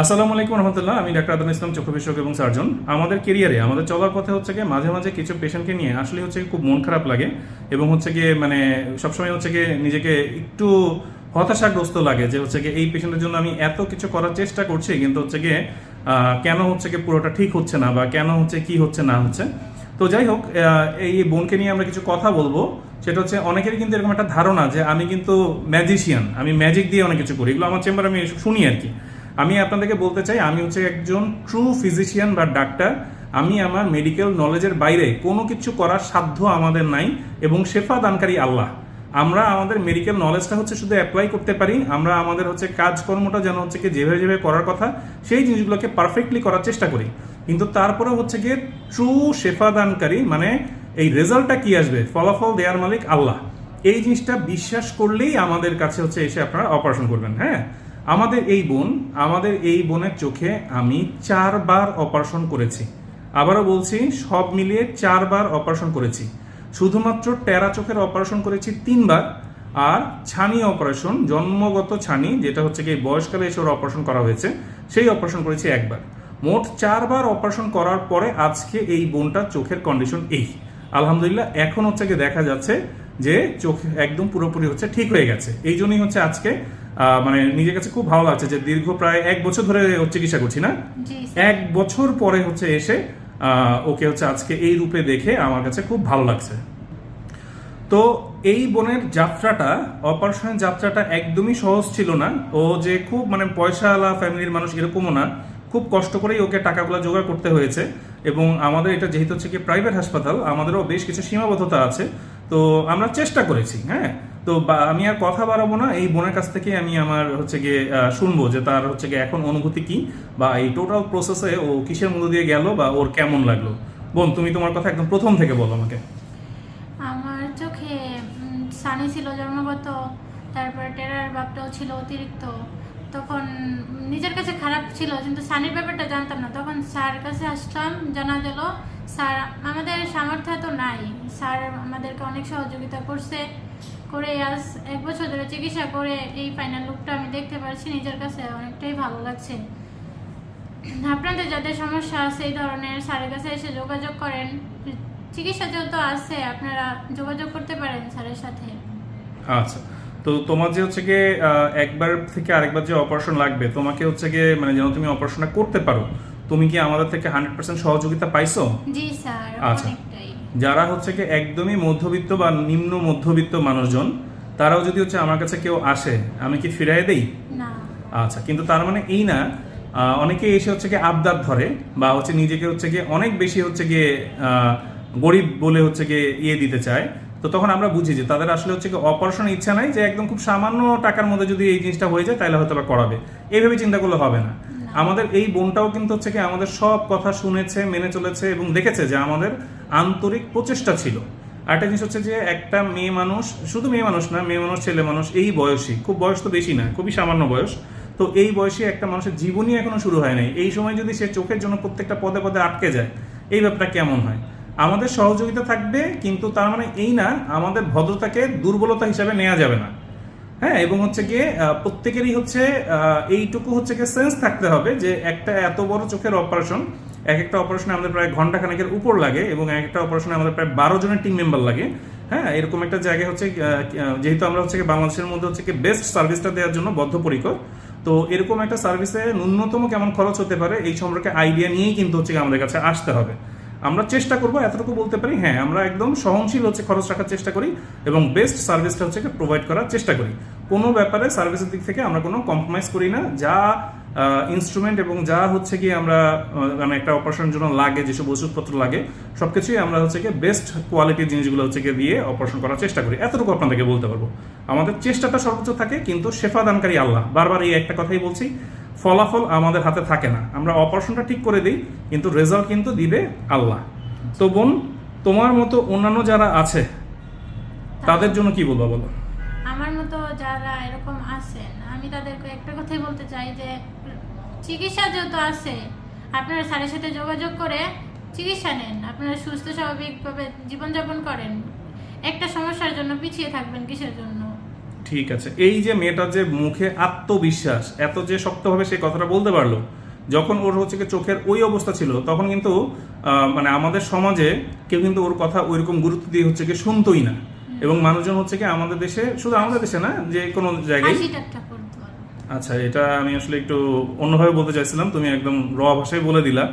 আসসালামু আলাইকুম রহমতুল্লাহ, আমি ডাক্তার আদান ইসলাম, চক্ষু বিশেষজ্ঞ এবং সার্জন। আমাদের কেরিয়ারে আমাদের চলার পথে হচ্ছে গিয়ে মাঝে মাঝে কিছু পেশেন্টকে নিয়ে আসলে হচ্ছে খুব মন খারাপ লাগে এবং হচ্ছে গিয়ে মানে সবসময় হচ্ছে গিয়ে নিজেকে একটু হতাশাগ্রস্ত লাগে যে হচ্ছে গিয়ে এই পেশেন্টের জন্য আমি এত কিছু করার চেষ্টা করছি, কিন্তু হচ্ছে গিয়ে কেন হচ্ছে গিয়ে পুরোটা ঠিক হচ্ছে না বা কেন হচ্ছে কি হচ্ছে না হচ্ছে। তো যাই হোক এই বোনকে নিয়ে আমরা কিছু কথা বলব। সেটা হচ্ছে অনেকেরই কিন্তু এরকম একটা ধারণা যে আমি কিন্তু ম্যাজিশিয়ান আমি ম্যাজিক দিয়ে অনেক কিছু করি। এগুলো আমার চেম্বারে আমি শুনি আর কি। আমি আপনাদেরকে বলতে চাই, আমি হচ্ছে একজন ট্রু ফিজিশিয়ান বা ডাক্তার আমি আমার মেডিকেল নলেজের বাইরে কোনো কিছু করার সাধ্য আমাদের নাই এবং শেফা দানকারী আল্লাহ। আমরা আমাদের মেডিকেল নলেজটা হচ্ছে শুধু অ্যাপ্লাই করতে পারি, আমরা আমাদের হচ্ছে কাজকর্মটা যেন হচ্ছে কি যেভাবে যেভাবে করার কথা, সেই জিনিসগুলোকে পারফেক্টলি করার চেষ্টা করি। কিন্তু তারপরে হচ্ছে গিয়ে ট্রু শেফা দানকারী মানে এই রেজাল্টটা কি আসবে? ফলাফল দেওয়ার মালিক আল্লাহ। এই জিনিসটা বিশ্বাস করলেই আমাদের কাছে হচ্ছে এসে আপনারা অপারেশন করবেন হ্যাঁ? আমাদের এই বোন, আমাদের এই বোনের চোখে আমি চারবার অপারেশন করেছি। আবারও বলছি, সব মিলিয়ে চারবার অপারেশন করেছি। শুধুমাত্র টেরা চোখের অপারেশন করেছি তিনবার, আর ছানি অপারেশন, জন্মগত ছানি, যেটা হচ্ছে কি বয়সকালে এসে ওর অপারেশন করা হয়েছে, সেই অপারেশন করেছি একবার। মোট চারবার অপারেশন করার পরে আজকে এই বোনটার চোখের কন্ডিশন এই। আলহামদুলিল্লাহ, এখন হচ্ছে কি দেখা যাচ্ছে যে চোখ একদম পুরোপুরি হচ্ছে ঠিক হয়ে গেছে। এই জন্যই হচ্ছে আজকে মানে নিজের কাছে খুব ভালো লাগছে যে দীর্ঘ প্রায় এক বছর ধরে চিকিৎসা করছি না? এক বছর পরে হচ্ছে এসে ওকে হচ্ছে আজকে এই রূপে দেখে আমার কাছে খুব ভালো লাগছে। তো এই বোনের যাত্রাটা অপারেশনের যাত্রাটা একদমই সহজ ছিল না। ও যে খুব মানে পয়সাওয়ালা ফ্যামিলির মানুষ এরকমও না খুব কষ্ট করেই ওকে টাকাগুলো জোগাড় করতে হয়েছে। এবং আমাদের এটা যেহেতু হচ্ছে কি প্রাইভেট হাসপাতাল আমাদেরও বেশ কিছু সীমাবদ্ধতা আছে। তো আমরা চেষ্টা করেছি হ্যাঁ? তো আমি আর কথা বাড়াবো না। এই বোনের কাছ থেকে আমি আমার হচ্ছে গিয়ে শুনব যে তার হচ্ছে গিয়ে এখন অনুভূতি কি বা এই টোটাল প্রসেসে ও কিসের মধ্য দিয়ে গেল বা ওর কেমন লাগল? বোন, তুমি তোমার কথা একদম প্রথম থেকে বলো আমাকে। আমার চোখে সানি ছিল জন্মগত, তারপরে টেরার বাপটাও ছিল অতিরিক্ত। তখন নিজের কাছে খারাপ ছিল, কিন্তু সানির ব্যাপারটা জানতাম না। তখন স্যার কাছে আসলাম, জানা গেল স্যার, আমাদের সামর্থ্য তো নাই। স্যার আমাদেরকে অনেক সহযোগিতা করছে, করে আজ এক বছর ধরে চিকিৎসা করে এই ফাইনাল লুকটা আমি দেখতে পারছি, নিজের কাছে অনেকটাই ভালো লাগছে। আপনাদের যাদের সমস্যা আছে এই ধরনের, স্যারের কাছে এসে যোগাযোগ করেন। চিকিৎসা যেহেতু আছে, আপনারা যোগাযোগ করতে পারেন স্যারের সাথে। আচ্ছা তো তোমার যে হচ্ছে গিয়ে একবার থেকে আরেকবার যে অপারেশন লাগবে, তোমাকে হচ্ছে গিয়ে মানে যেন তুমি অপারেশনটা করতে পারো তুমি কি আমাদের থেকে হান্ড্রেড পার্সেন্ট সহযোগিতা পাইছো? জি স্যার আচ্ছা। যারা হচ্ছে কি একদমই মধ্যবিত্ত বা নিম্ন মধ্যবিত্ত মানুষজন তারাও যদি হচ্ছে আমার কাছে কেউ আসে আমি কি ফিরাই দেই? না। আচ্ছা কিন্তু তার মানে এই না অনেকে এসে হচ্ছে গিয়ে আবদার ধরে বা হচ্ছে নিজেকে হচ্ছে গিয়ে অনেক বেশি হচ্ছে গিয়ে গরিব বলে হচ্ছে গিয়ে ইয়ে দিতে চায়। তো তখন আমরা বুঝি যে তাদের আসলে হচ্ছে কি অপারেশন ইচ্ছা নাই যে একদম খুব সামান্য টাকার মধ্যে যদি এই জিনিসটা হয়ে যায় তাহলে হয়তো বা করাবে। এইভাবে চিন্তা করলে হবে না। আমাদের এই বোনটাও কিন্তু হচ্ছে কি আমাদের সব কথা শুনেছে, মেনে চলেছে এবং দেখেছে যে আমাদের আন্তরিক প্রচেষ্টা ছিল। আরেকটা জিনিস হচ্ছে যে একটা মেয়ে মানুষ, শুধু মেয়ে মানুষ না, মেয়ে মানুষ, ছেলে মানুষ, এই বয়সী, খুব বয়স তো বেশি না, খুবই সামান্য বয়স, তো এই বয়সে একটা মানুষের জীবনই এখনও শুরু হয় নাই। এই সময় যদি সে চোখের জন্য প্রত্যেকটা পদে পদে আটকে যায়, এই ব্যাপারটা কেমন হয়? আমাদের সহযোগিতা থাকবে, কিন্তু তার মানে এই না, আমাদের ভদ্রতাকে দুর্বলতা হিসাবে নেওয়া যাবে না। হ্যাঁ এবং হচ্ছে গিয়ে প্রত্যেকেরই হচ্ছে এইটুকু হচ্ছে গিয়ে সেন্স থাকতে হবে যে একটা এত বড় চোখের অপারেশন এক একটা অপারেশনে আমাদের প্রায় ঘণ্টা খানেকের উপর লাগে এবং এক একটা অপারেশনে আমাদের প্রায় বারো জনের টিম মেম্বার লাগে। হ্যাঁ এরকম একটা জায়গায় হচ্ছে যেহেতু আমরা হচ্ছে বাংলাদেশের মধ্যে হচ্ছে বেস্ট সার্ভিসটা দেওয়ার জন্য বদ্ধপরিকর, তো এরকম একটা সার্ভিসে ন্যূনতম কেমন খরচ হতে পারে এই সম্পর্কে আইডিয়া নিয়েই কিন্তু হচ্ছে আমাদের কাছে আসতে হবে। আমরা চেষ্টা করব, এতটুকু বলতে পারি হ্যাঁ আমরা একদম সহনশীল হচ্ছে খরচ রাখার চেষ্টা করি এবং বেস্ট সার্ভিসটা হচ্ছে প্রোভাইড করার চেষ্টা করি। কোনো ব্যাপারে সার্ভিসের দিক থেকে আমরা কোনো কম্প্রোমাইজ করি না। যা ইনস্ট্রুমেন্ট এবং যা হচ্ছে কি আমরা মানে একটা অপারেশনের জন্য লাগে, যেসব ওষুধপত্র লাগে সব কিছুই আমরা হচ্ছে কি বেস্ট কোয়ালিটির জিনিসগুলো হচ্ছে গিয়ে দিয়ে অপারেশন করার চেষ্টা করি। এতটুকু আপনাদেরকে বলতে পারব। আমাদের চেষ্টাটা সর্বোচ্চ থাকে, কিন্তু শেফা দানকারী আল্লাহ। বারবার এই একটা কথাই বলছি ফলাফল আমাদের হাতে থাকে না। আমরা অপারেশনটা ঠিক করে দিই, কিন্তু রেজাল্ট কিন্তু দিবে আল্লাহ। তো বোন, তোমার মতো অন্যান্য যারা আছে, তাদের জন্য কি বলব বলো? আমার মতো যারা এরকম আছেন, আমি তাদেরকে একটা কথাই বলতে চাই যে, চিকিৎসা যেহেতু আছে, আপনারা স্যারের সাথে যোগাযোগ করে চিকিৎসা নেন। আপনারা সুস্থ, স্বাভাবিকভাবে জীবনযাপন করেন। একটা সমস্যার জন্য পিছিয়ে থাকবেন কিসের জন্য? ঠিক আছে। এই যে মেয়েটার যে মুখে আত্মবিশ্বাস এত যে শক্তভাবে সে কথাটা বলতে পারল যখন ওর হচ্ছে কি চোখের ওই অবস্থা ছিল তখন কিন্তু মানে আমাদের সমাজে কেউ কিন্তু ওর কথা ওইরকম গুরুত্ব দিয়ে হচ্ছে কি শুনতোই না। এবং মানুষজন হচ্ছে কি আমাদের দেশে শুধু আমাদের দেশে না যে কোনো জায়গায় আচ্ছা এটা আমি আসলে একটু অন্যভাবে বলতে চাইছিলাম তুমি একদম র ভাষায় বলে দিলা।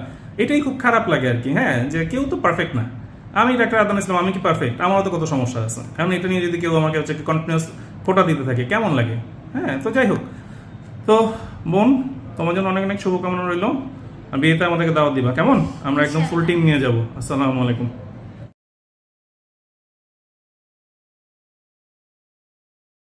এটাই খুব খারাপ লাগে আর কি হ্যাঁ যে কেউ তো পারফেক্ট না। আমি ডাক্তার আদান ইসলাম আমি কি পারফেক্ট আমারও তো কত সমস্যা আছে। কারণ এটা নিয়ে যদি কেউ আমাকে হচ্ছে কন্টিনিউস ফোটা দিতে থাকে কেমন লাগে? হ্যাঁ তো যাই হোক। তো বোন তোমার জন্য অনেক অনেক শুভকামনা রইল। বিয়েতে আমাদেরকে দাওয়াত দিবা কেমন? আমরা একদম ফুল টিম নিয়ে যাব। আসসালামু আলাইকুম।